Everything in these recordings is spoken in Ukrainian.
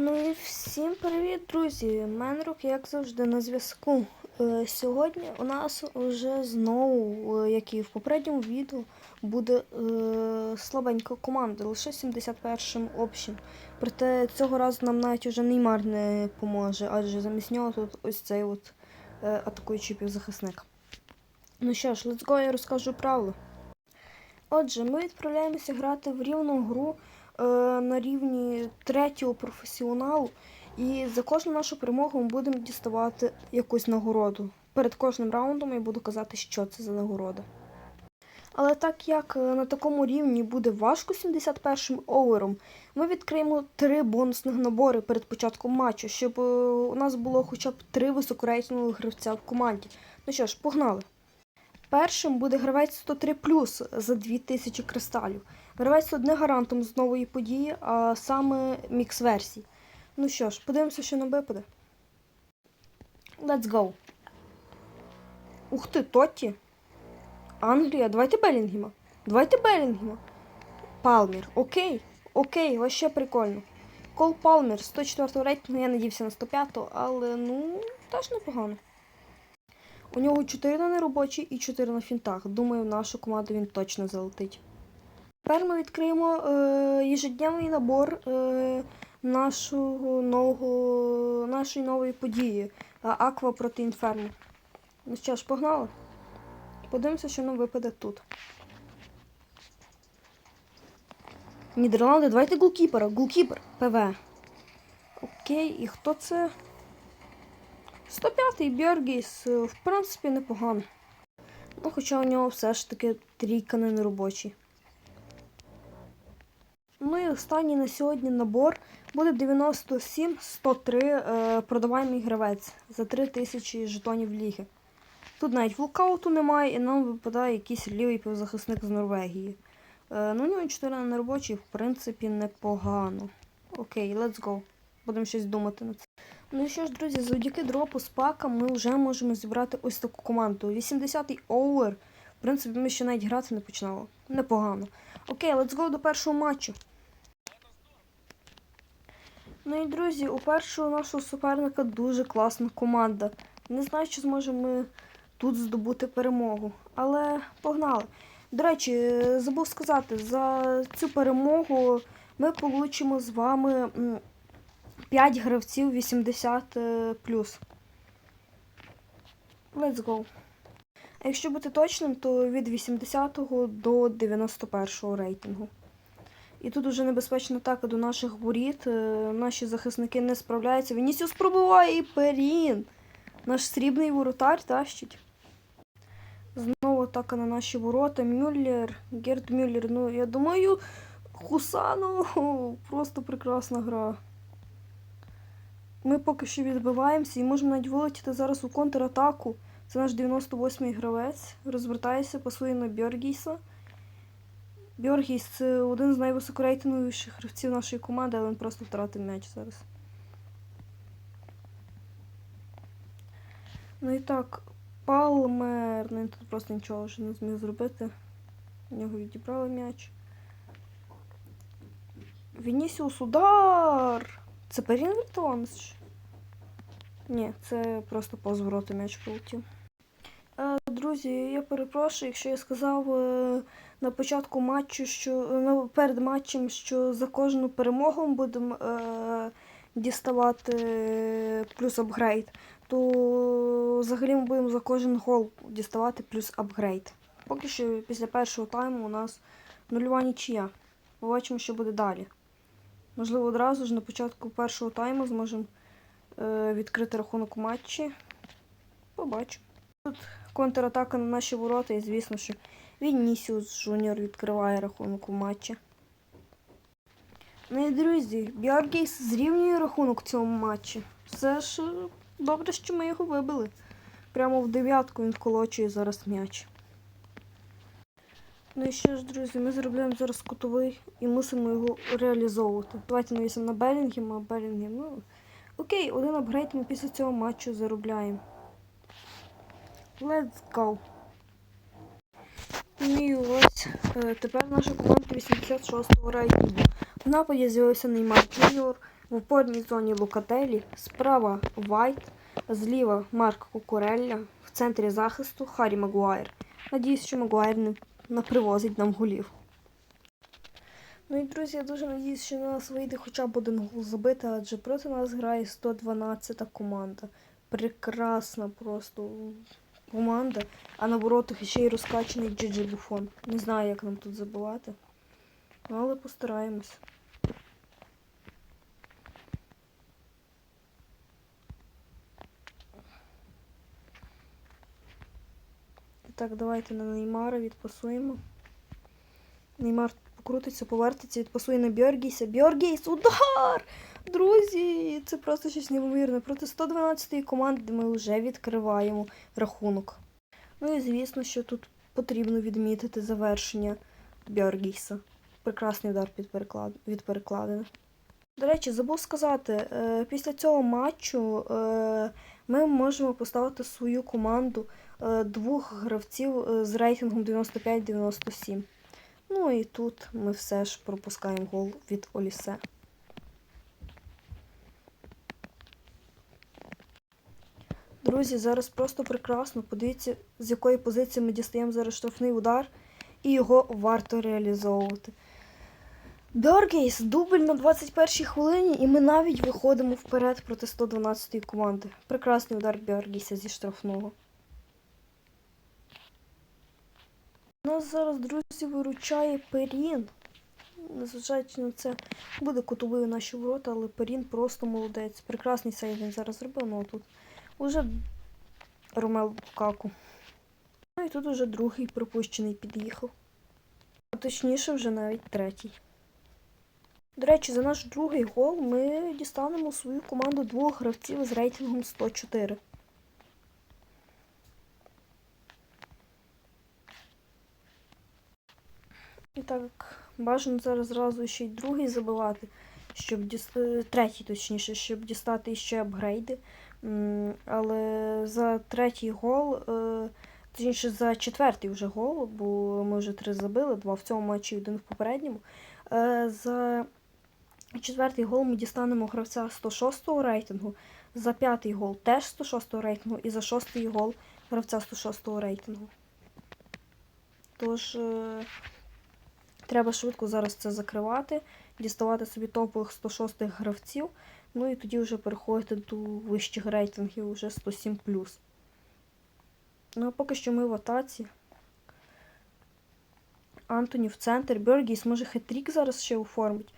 Ну і всім привіт, друзі! Менрук, як завжди, на зв'язку. Е, Сьогодні у нас вже знову, е, як і в попередньому відео, буде е, слабенька команда, лише 71-м общим. Проте цього разу нам навіть уже Неймар не поможе, адже замість нього тут ось цей от атакуючий півзахисник. Ну що ж, let's go, я розкажу правила. Отже, ми відправляємося грати в рівну гру на рівні третього професіоналу. І за кожну нашу перемогу ми будемо діставати якусь нагороду. Перед кожним раундом я буду казати, що це за нагорода. Але так як е, на такому рівні буде важко 71-м овером, ми відкриємо три бонусних набори перед початком матчу, щоб е, у нас було хоча б три високорейтингових гравця в команді. Ну що ж, погнали! Першим буде гравець 103 за 2000 кристалів. Гравець тут не гарантом з нової події, а саме мікс версій. Ну що ж, подивимося, що нам випаде. Let's go. Ух ти, Тотті. Англія, давайте Белінгема. Давайте Белінгема. Палмір. Окей. Окей, вообще прикольно. Кол Палмер, 104 рейтингу, я надівся на 105, але ну, теж непогано. У нього 4 на неробочій і 4 на фінтах. Думаю, в нашу команду він точно залетить. Тепер ми відкриємо е, ежедневний набор е, нашого нового, нашої нової події е, Аква проти Інферно. Ну що ж, погнали? Подивимося, що нам випаде тут. Нідерланди, давайте голкіпера. Голкіпер. ПВ. Окей, і хто це? 105-й Бьоргіс, е, в принципі, непогано. Ну, хоча у нього все ж таки трійка не неробочий. Ну і останній на сьогодні набор буде 97-103 е, продаваємий гравець за 3000 жетонів ліги. Тут навіть вулкауту немає, і нам випадає якийсь лівий півзахисник з Норвегії. Е, ну, у нього 4 на неробочий, в принципі, непогано. Окей, let's go. Будемо щось думати на це. Ну і що ж, друзі, завдяки дропу з пака ми вже можемо зібрати ось таку команду. 80-й овер. В принципі, ми ще навіть грати не починали. Непогано. Окей, let's go до першого матчу. Ну і друзі, у першого нашого суперника дуже класна команда. Не знаю, чи зможемо ми тут здобути перемогу. Але погнали. До речі, забув сказати, за цю перемогу ми получимо з вами 5 гравців 80 е. Let's go. А якщо бути точним, то від 80 до 91 рейтингу. І тут уже небезпечна атака до наших воріт. Е, Наші захисники не справляються. Вінісіус пробиває і Перін. Наш срібний воротар тащить. Знову атака на наші ворота. Мюллер, Герд Мюллер. Ну, я думаю, Хусану просто прекрасна гра. Ми поки що відбиваємося і можемо навіть вилетіти зараз у контратаку. Це наш 98-й гравець. Розвертається, пасує на Бьоргіса. Бьоргіс це один з найвисокорейтинговіших гравців нашої команди, але він просто втратив м'яч зараз. Ну і так, Палмер. Ну, він тут просто нічого вже не зміг зробити. У нього відібрали м'яч. Вінісіус удар! Це Перін Віртуанс? Ні, це просто повз ворота м'яч полетів. Е, Друзі, я перепрошую, якщо я сказав е, на початку матчу, що ну, перед матчем, що за кожну перемогу ми будемо е, діставати е, плюс апгрейд, то взагалі ми будемо за кожен гол діставати плюс апгрейд. Поки що після першого тайму у нас нульова нічия. Побачимо, що буде далі. Можливо, одразу ж на початку першого тайму зможемо е, відкрити рахунок матчі. Побачимо. Тут контратака на наші ворота, і звісно, що Вінісіус Жуніор відкриває рахунок у матчі. Ну і друзі, Бьоргейс зрівнює рахунок в цьому матчі. Все ж добре, що ми його вибили. Прямо в дев'ятку він вколочує зараз м'яч. Ну і що ж, друзі, ми заробляємо зараз кутовий і мусимо його реалізовувати. Давайте навісимо на Белінгема, Белінгем. Ну, окей, один апгрейд ми після цього матчу заробляємо. Let's go. І ось е, тепер наша команда 86-го рейтингу. В нападі з'явився Неймар Джуніор, в опорній зоні Лукателі, справа Вайт, зліва Марк Кукурелля, в центрі захисту Харі Магуайр. Надіюсь, що Магуайр не напривозить нам голів. Ну і друзі, я дуже надіюсь, що на нас вийде хоча б один гол забити, адже проти нас грає 112 команда. Прекрасна просто команда, а на воротах ще й розкачаний Джиджи Буфон. Не знаю, як нам тут забивати. Ну, але постараємось. Так, давайте на Неймара відпасуємо. Неймар покрутиться, повертиться, відпасує на Бьоргіса. Бьоргіс, удар! Друзі, це просто щось неймовірне. Проти 112-ї команди ми вже відкриваємо рахунок. Ну і звісно, що тут потрібно відмітити завершення Бьоргіса. Прекрасний удар під переклад... від перекладини. До речі, забув сказати, е, після цього матчу е, ми можемо поставити свою команду е, двох гравців з рейтингом 95-97. Ну і тут ми все ж пропускаємо гол від Олісе. Друзі, зараз просто прекрасно. Подивіться, з якої позиції ми дістаємо зараз штрафний удар, і його варто реалізовувати. Бьоргейс, дубль на 21-й хвилині, і ми навіть виходимо вперед проти 112-ї команди. Прекрасний удар Бьоргейса зі штрафного. Нас зараз, друзі, виручає Перін. Незважаючи на це, буде кутовий наші ворота, але Перін просто молодець. Прекрасний сейв він зараз зробив, ну тут уже Ромел Лукаку. Ну і тут уже другий пропущений під'їхав. А точніше, вже навіть третій. До речі, за наш другий гол ми дістанемо свою команду двох гравців з рейтингом 104. І так, бажано зараз зразу ще й другий забивати, щоб дістати, третій, точніше, щоб дістати ще апгрейди. Але за третій гол, е, точніше за четвертий вже гол, бо ми вже три забили, два в цьому матчі і один в попередньому. Е, За четвертий гол ми дістанемо гравця 106-го рейтингу, за п'ятий гол теж 106-го рейтингу, і за шостий гол гравця 106-го рейтингу. Тож. е, Треба швидко зараз це закривати, діставати собі топових 106 гравців, ну і тоді вже переходити до вищих рейтингів вже 107 Ну а поки що ми в атаці. Антоні в центр. Бергіс може хетрік зараз ще оформить.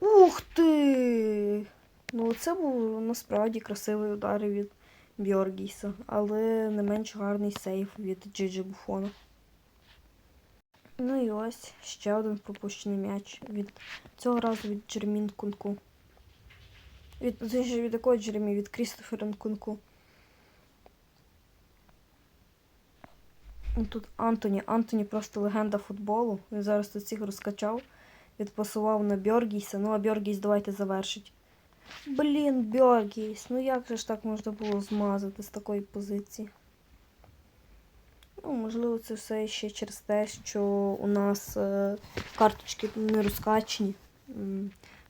Ух ти! Ну, це був насправді красивий удар від Бьоргіса, але не менш гарний сейф від Джиджи Буфона. Ну і ось ще один пропущений м'яч від цього разу від Джермін Кунку. Від, від якого Джеремі? Від Крістофера Кунку. І Тут Антоні. Антоні просто легенда футболу. Він зараз тут всіх розкачав, відпасував на Бьоргійса. Ну а Бьоргійс давайте завершить. Блін, Бьоргійс, ну як же ж так можна було змазати з такої позиції? Ну, можливо, це все ще через те, що у нас е, карточки не розкачені.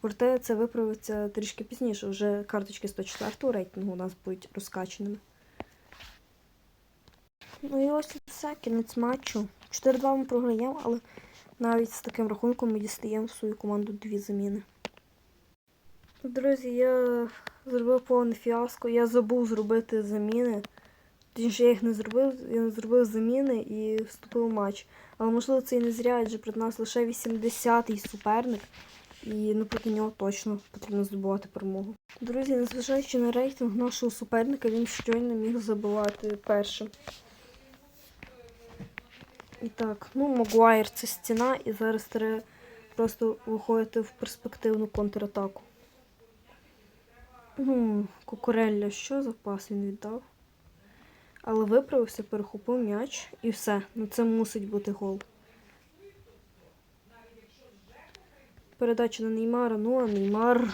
Проте це виправиться трішки пізніше. Вже карточки 104 рейтингу у нас будуть розкаченими. Ну і ось і все, кінець матчу. 4-2 ми програємо, але навіть з таким рахунком ми дістаємо в свою команду дві заміни. Друзі, я зробив повне фіаско. Я забув зробити заміни. Точніше, я їх не зробив, я не зробив заміни і вступив у матч. Але можливо це і не зря, адже проти нас лише 80-й суперник, і ну, проти нього точно потрібно здобувати перемогу. Друзі, незважаючи на рейтинг нашого суперника, він щойно міг забивати першим. І так, ну Магуайр це стіна, і зараз треба просто виходити в перспективну контратаку. Ну, Кукурелля, що за пас він віддав? Але виправився, перехопив м'яч і все. Ну це мусить бути гол. Передача на Неймара, ну а Неймар.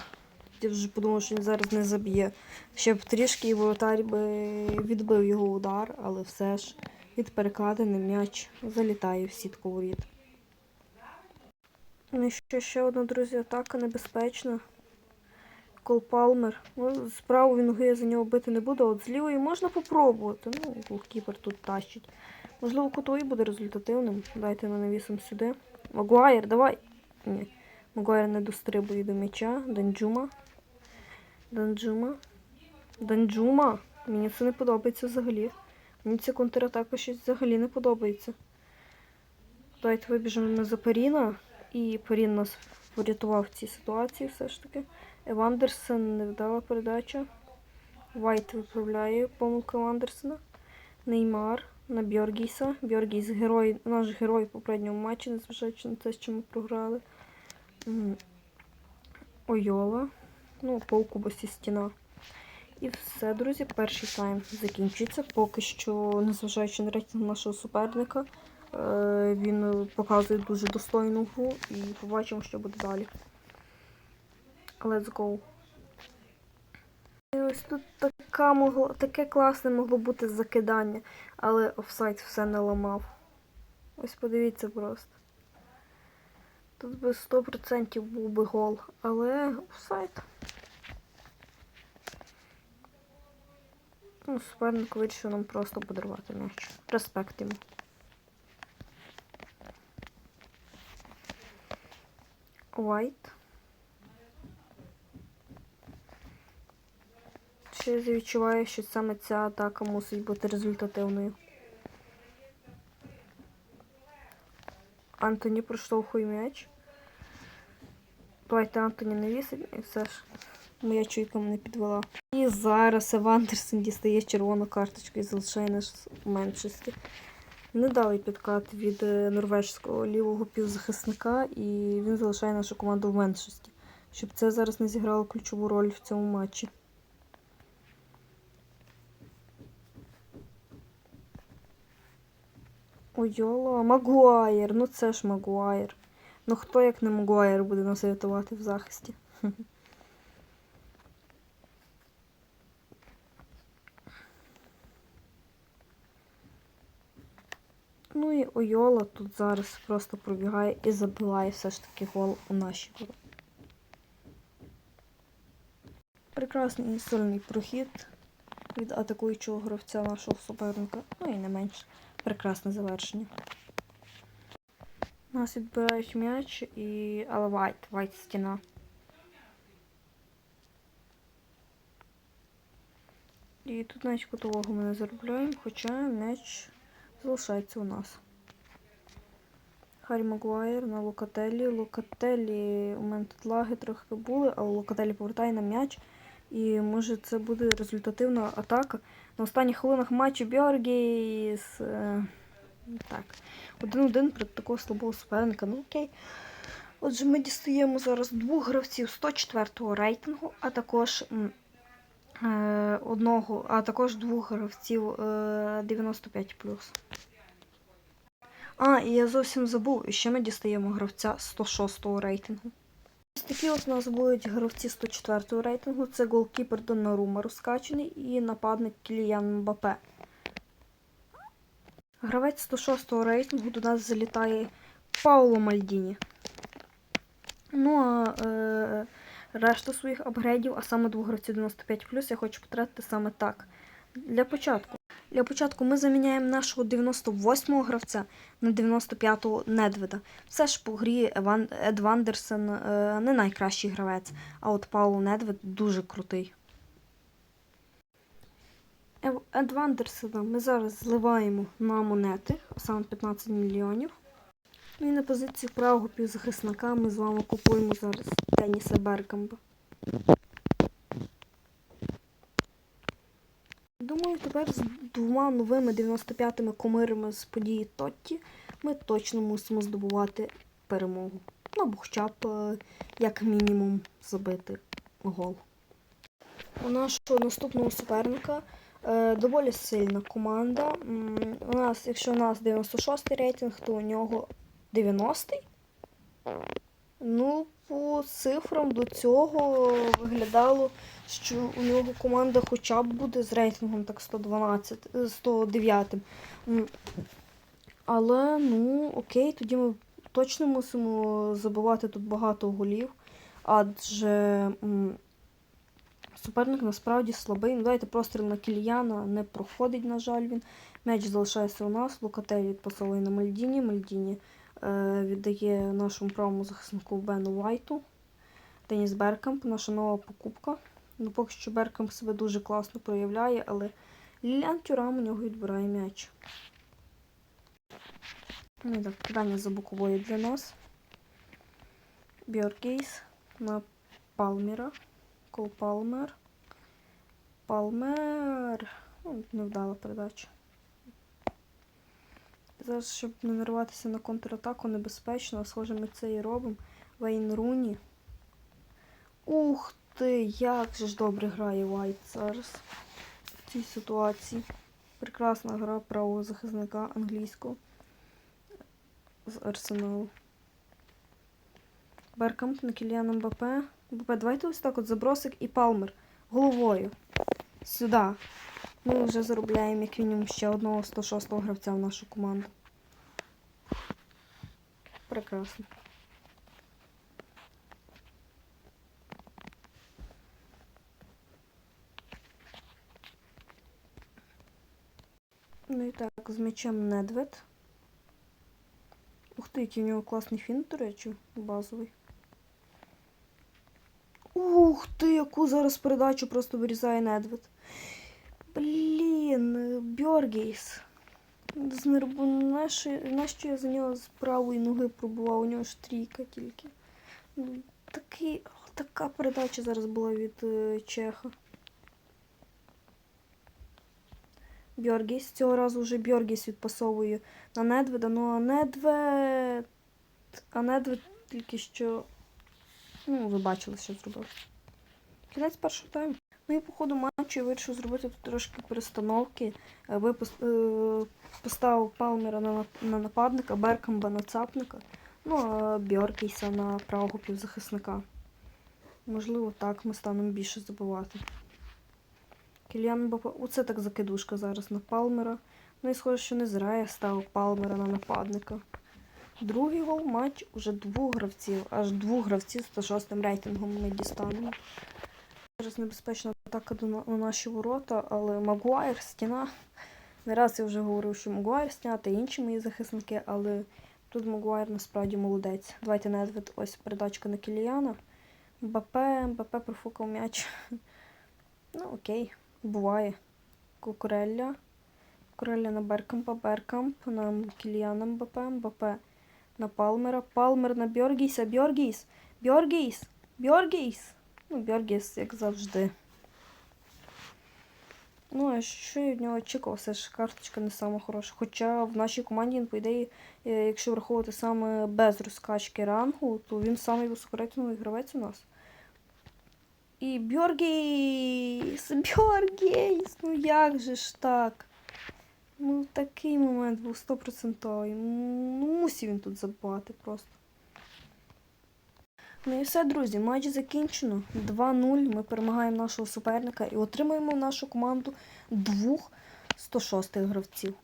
Я вже подумав, що він зараз не заб'є. Ще б трішки і воротар би відбив його удар, але все ж від перекладини м'яч залітає в сітку воріт. Ну ще, ще одна, друзі, атака небезпечна. Кол Палмер. Ну, з правої ноги за нього бити не буду, от з лівої можна попробувати. Ну, голкіпер тут тащить. Можливо, кутовий буде результативним. Дайте ми навісимо сюди. Магуайр, давай! Ні. Магуайр не дострибує до м'яча. Данджума. Данджума. Данджума. Мені це не подобається взагалі. Мені ця контратака щось взагалі не подобається. Давайте вибіжимо на Запаріна. І Парін нас врятував в цій ситуації все ж таки. Евандерсен невдала передача. Вайт виправляє помилку Евандерсена. Неймар на Бьоргіса. Бьоргіс герой, наш герой в попередньому матчі, незважаючи на те, що ми програли. Ойола. Ну, по полкубості стіна. І все, друзі, перший тайм закінчується. Поки що, незважаючи на рейтинг нашого суперника, е, він показує дуже достойну гру і побачимо, що буде далі. Let's go. І ось тут така могло, таке класне могло бути закидання, але офсайд все не ламав. Ось подивіться просто. Тут би 100% був би гол, але офсайд. Ну, суперник вирішив нам просто подарувати м'яч. Респект йому. White. Ще відчуваю, що саме ця атака мусить бути результативною. Антоні проштовхує м'яч. Давайте Антоні не вісить, і все ж моя чуйка мене підвела. І зараз Евандерсен дістає червону карточку і залишає нас в меншості. Недалий підкат від е, норвежського лівого півзахисника, і він залишає нашу команду в меншості, щоб це зараз не зіграло ключову роль в цьому матчі. Ойола, Магуайр, ну це ж Магуайр. Ну хто як не Магуайр буде нас рятувати в захисті? Ну і Ойола тут зараз просто пробігає і забиває все ж таки гол у наші ворота. Прекрасний сильний прохід від атакуючого гравця нашого суперника. Ну і не менш. Прекрасне завершення. Нас відбирають м'яч і. Але вайт, вайт стіна. І тут навіть кутового ми не заробляємо, хоча м'яч залишається у нас. Харі Магуайр на Локателі. Локателі у мене тут лаги трохи були, але Локателі повертає на м'яч. І може це буде результативна атака. На останніх хвилинах матчу Бьоргіс. е, Так. Один-один проти такого слабого суперника. Ну окей. Отже, ми дістаємо зараз двох гравців 104-го рейтингу, а також е, одного, а також двох гравців е, 95 А, і я зовсім забув, ще ми дістаємо гравця 106-го рейтингу. Ось такі ось нас будуть гравці 104-го рейтингу. Це голкіпер Донарума розкачаний і нападник Кіліян Мбапе. Гравець 106-го рейтингу до нас залітає Пауло Мальдіні. Ну а е, решта своїх апгрейдів, а саме двох гравців 95 я хочу потратити саме так. Для початку. Для початку ми заміняємо нашого 98-го гравця на 95-го Недведа. Все ж по грі Еван... Ед Вандерсен е, не найкращий гравець, а от Пауло Недвед дуже крутий. Ев- Ед Вандерсена ми зараз зливаємо на монети, саме 15 мільйонів. Ну і на позиції правого півзахисника ми з вами купуємо зараз Деніса Бергамба. Думаю, тепер з двома новими 95-ми комирами з події Тотті ми точно мусимо здобувати перемогу. Ну, або хоча б, е, як мінімум, забити гол. У нашого наступного суперника е, доволі сильна команда. У нас, якщо у нас 96-й рейтинг, то у нього 90-й. По цифрам до цього виглядало, що у нього команда хоча б буде з рейтингом так 112, е, 109. Але, ну, окей, тоді ми точно мусимо забивати тут багато голів, адже суперник насправді слабий. Ну, Давайте простріл на Кільяна не проходить, на жаль, він. М'яч залишається у нас. Лукатель відпасовує на Мальдіні. Мальдіні е, віддає нашому правому захиснику Бену Вайту. Деніс Беркамп, наша нова покупка. Ну, поки що Беркамп себе дуже класно проявляє, але Ліліан Тюрам у нього відбирає м'яч. Ну так, кидання за боковою для нас. Бьоркейс на Палмера. Кол Палмер. Палмер. Ну, невдала передача. Зараз, щоб не нарватися на контратаку, небезпечно, схоже, ми це і робимо. Вейн Руні. Ух ти, як же ж добре грає Вайт зараз в цій ситуації. Прекрасна гра правого захисника англійського з Арсеналу. Беркамп на Кіліана Мбапе. Мбапе, давайте ось так от забросик і палмер головою. Сюди. Ми вже заробляємо як мінімум ще одного 106-го гравця в нашу команду. Прекрасно. Так, з м'ячем Недвед. Ух ти, який у нього класний фінт, до речі, базовий. Ух ти, яку зараз передачу просто вирізає Недвед. Блін, Бьоргейс. Нащо я за нього з правої ноги пробував, у нього ж трійка тільки. Ну, Такий, така передача зараз була від е, Чеха. Бьоргіс. Цього разу вже Бьоргіс відпасовує на Недведа. Ну а Недвед. А Недвед тільки що. Ну, ви бачили, що зробив. Кінець першого тайму. Ну і по ходу матчу я вирішив зробити тут трошки перестановки. Е, випус- е, Поставив Палмера на, на нападника, Беркамба на цапника, ну а Бьоркейса на правого півзахисника. Можливо, так ми станемо більше забивати. Кіліан Мбаппе. Оце так закидушка зараз на Палмера. Ну і схоже, що не зря я ставив Палмера на нападника. Другий гол матч уже двох гравців, аж двох гравців з 106 рейтингом ми дістанемо. Зараз небезпечна атака до на на наші ворота, але Магуайр, стіна. Не раз я вже говорив, що Магуайр стіна та інші мої захисники, але тут Магуайр насправді молодець. Давайте Недвед, ось передачка на Кіліана. Мбапе, Мбапе профукав м'яч. Ну, окей, буває. Кукурелля. Кукурелля на Беркампа, Беркамп на Кіліана Мбапе, Мбапе на Палмера, Палмер на Бьоргейса, Бьоргейс, Бьоргейс, Бьоргейс. Ну, Бьоргейс, як завжди. Ну, а що я від нього очікував? Все ж карточка не сама хороша. Хоча в нашій команді, він, по ідеї, е, якщо враховувати саме без розкачки рангу, то він самий високорейтинговий гравець у нас. І Бьоргейс! Бьоргейс! Ну як же ж так? Ну, такий момент був стопроцентовий. Ну, мусив він тут забувати просто. Ну і все, друзі, матч закінчено. 2-0. Ми перемагаємо нашого суперника і отримуємо в нашу команду двох 106 гравців.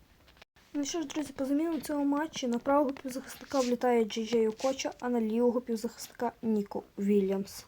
Ну що ж, друзі, по замінам цього матчі на правого півзахисника влітає Джей Джей Окоча, а на лівого півзахисника Ніко Вільямс.